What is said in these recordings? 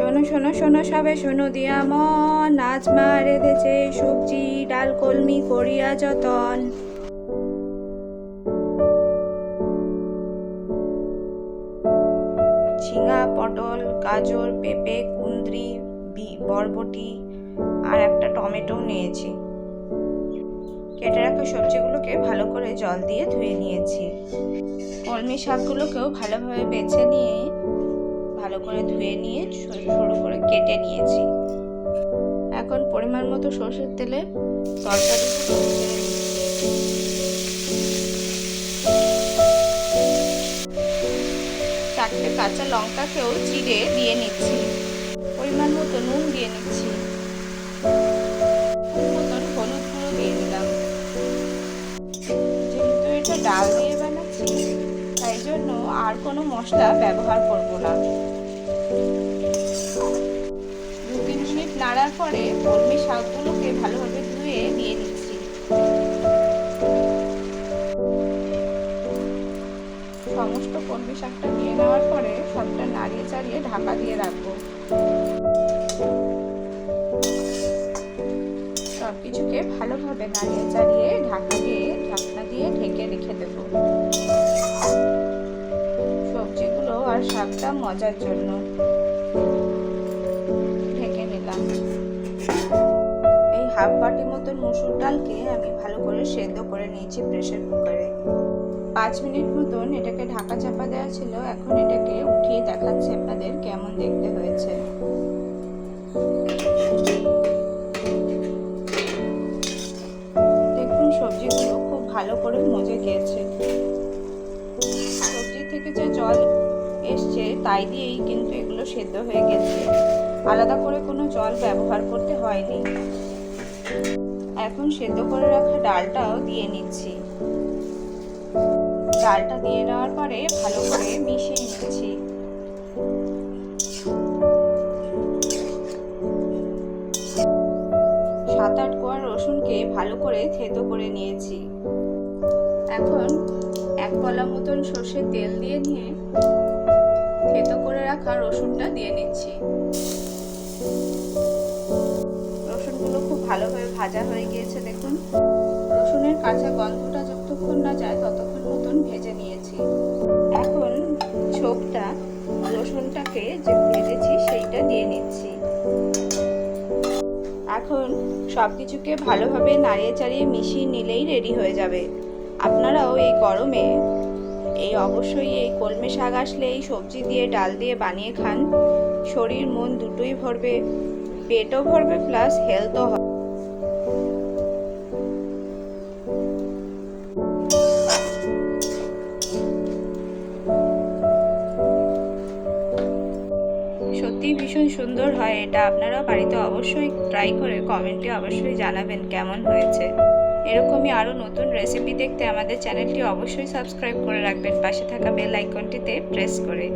শোনো শোনো শোনো, সবে শোনো দিয়া মন। নাচ মা রেঁধেছে সবজি, ডাল, কলমি করিয়া যতন। ঝিঙা, পটল, গাজর, পেঁপে কুন্দ্রি বরবটি আর একটা টমেটো নিয়েছি। কেটে রাখা সবজিগুলোকে ভালো করে জল দিয়ে ধুয়ে নিয়েছি। কলমি শাকগুলোকেও ভালোভাবে বেছে নিয়ে ভালো করে ধুয়ে নিয়ে সরু সরু করে কেটে নিয়েছি। এখন পরিমাণ মতো সর্ষের তেলে তরকারি চারটে কাঁচা লঙ্কাকেও চিড়ে দিয়ে নিচ্ছি। পরিমাণ মতো নুন দিয়ে নিচ্ছি। মতন হলুদ গুঁড়ো দিয়ে ডাল দিয়ে বানাচ্ছি, তাই জন্য আর কোনো মশলা ব্যবহার করব না। দু তিন মিনিট নাড়ার পরে কলমি শাকগুলোকে ভালোভাবে ধুয়ে দিয়ে দিচ্ছি সমস্ত কলমি শাকটা নিয়ে নেওয়ার পরে সবটা নাড়িয়ে চাড়িয়ে ঢাকা দিয়ে রাখব। সব কিছুকে ভালোভাবে নাড়িয়ে চাড়িয়ে ঢাকা দিয়ে, ঢাকনা দিয়ে ঢেকে রেখে দেব। আর শাকটা মজার জন্য ঢেকে নিলাম। এই হাফ বাটি মতন মুসুর ডালকে আমি ভালো করে সেদ্ধ করে নিয়েছি প্রেশার কুকারে পাঁচ মিনিট মতন এটাকে ঢাকা চাপা দেওয়া ছিল, এখন এটাকে উঠিয়ে দেখাচ্ছে আপনাদের কেমন দেখতে হয়েছে। দেখুন, সবজিগুলো খুব ভালো করে মজে গিয়েছে সবজি থেকে যে জল এসছে, তাই দিয়েই কিন্তু এগুলো সেদ্ধ হয়ে গেছে। আলাদা করে কোনো জল ব্যবহার করতে হয়নি। এখন সেদ্ধ করে রাখা ডালটাও দিয়ে নিচ্ছি। ডালটা দিয়ে নেওয়ার পরে ভালো করে মিশিয়ে নিচ্ছি। সাত আট কোয়া রসুনকে ভালো করে থেতো করে নিয়েছি। এখন এক কলা মতন সর্ষের তেল দিয়ে নিয়ে রাখা রসুনটা দিয়ে নিচ্ছি। রসুনগুলো খুব ভালোভাবে ভাজা হয়ে গিয়েছে, দেখুন। রসুনের কাঁচা গন্ধটা যতক্ষণ না যায় ততক্ষণ মতন ভেজে নিয়েছি। এখন ছোপটা, রসুনটাকে যে ভেজেছি সেইটা দিয়ে নিচ্ছি। এখন সব কিছুকে ভালোভাবে নাড়িয়ে চাড়িয়ে মিশিয়ে নিলেই রেডি হয়ে যাবে। আপনারাও এই গরমে এই অবশ্যই এই কলমে শাক আসলে এই সবজি দিয়ে, ডাল দিয়ে বানিয়ে খান। শরীর, মন দুটোই ভরবে, পেটও ভরবে প্লাস হেলথও হবে। ভীষণ সুন্দর হয় এটা। আপনারা বাড়িতে অবশ্যই ট্রাই করে কমেন্টে অবশ্যই জানাবেন কেমন হয়েছে। এরকমই আরও নতুন রেসিপি দেখতে আমাদের চ্যানেলটি অবশ্যই সাবস্ক্রাইব করে রাখবেন। পাশে থাকা বেল আইকনটিতে প্রেস করে।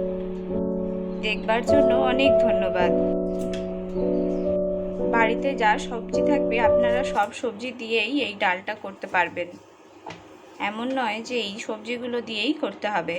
দেখবার জন্য অনেক ধন্যবাদ। বাড়িতে যা সবজি থাকবে, আপনারা সব সবজি দিয়েই এই ডালটা করতে পারবেন। এমন নয় যে এই সবজিগুলো দিয়েই করতে হবে।